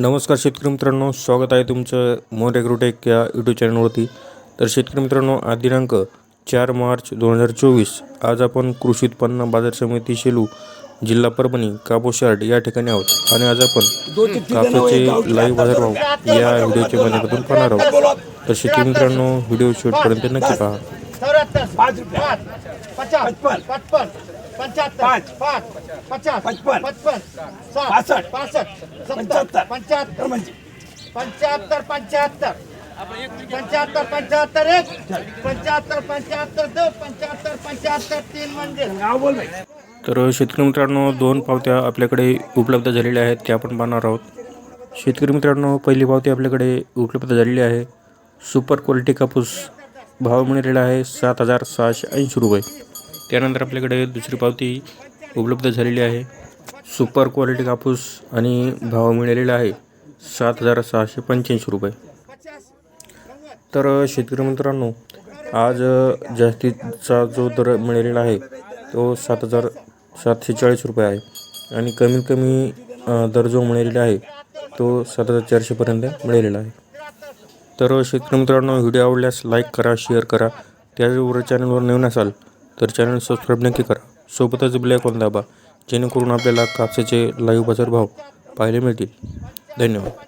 नमस्कार शेतकरी मित्रांनो स्वागत आहे तुमचं मोर ॲग्रोटेक या यूट्यूब चॅनलवरती तर शेतकरी मित्रांनो आज दिनांक चार मार्च दोन हजार चोवीस. आज आपण कृषी उत्पन्न बाजार समिती शेलू जिल्हा परभणी कापूस या ठिकाणी आहोत. आणि आज आपण कापसाचे लाईव्ह बाजारभाव या व्हिडिओच्या माध्यमातून पाहणार आहोत. तर शेतकरी मित्रांनो व्हिडिओ शूटपर्यंत नक्की पहा. चौऱ्याहत्तर पाच रुपये. पाच पचास पचपन. पचपन पंच्याहत्तर साठ पासष्ट. पासष्ट पंच्याहत्तर. पंच्याहत्तर म्हणजे पंच्याहत्तर पंच्याहत्तर पंच्याहत्तर पंच्याहत्तर एक पंच्याहत्तर पंच्याहत्तर दोन पंच्याहत्तर पंच्याहत्तर तीन म्हणजे नाव बोल भाई तर शेतकरी मित्रांनो दोन पावत्या आपल्याकडे उपलब्ध झालेल्या आहेत त्या आपण पाहणार आहोत शेतकरी मित्रांनो पहिली पावती आपल्याकडे उपलब्ध झालेली आहे सुपर क्वालिटी कापूस भाव मिळालेला आहे सात हजार सहाशे ऐंशी रुपये त्यानंतर आपल्याकडे दुसरी पावती उपलब्ध झालेली आहे. सुपर क्वालिटी कापूस आणि भाव मिळालेला आहे. सात हजार सहाशे पंच्याऐंशी रुपये. तर शेतकरी मित्रांनो आज जास्तीचा जो दर मिळालेला आहे तो सात हजार सातशे चाळीस रुपये आहे. आणि कमीत कमी दर जो मिळालेला आहे तो सात हजार चारशेपर्यंत मिळालेला आहे. तर शेतकरी मित्रांनो व्हिडिओ आवडल्यास लाईक करा शेअर करा. त्याचबरोबर चॅनलवर नवीन असाल तर चॅनल सबस्क्राईब नक्की करा. सोबतच ब्लॅक दाबा जेणेकरून आपल्याला कापसाचे लाईव्ह बाजार भाव पाहायला मिळतील. धन्यवाद.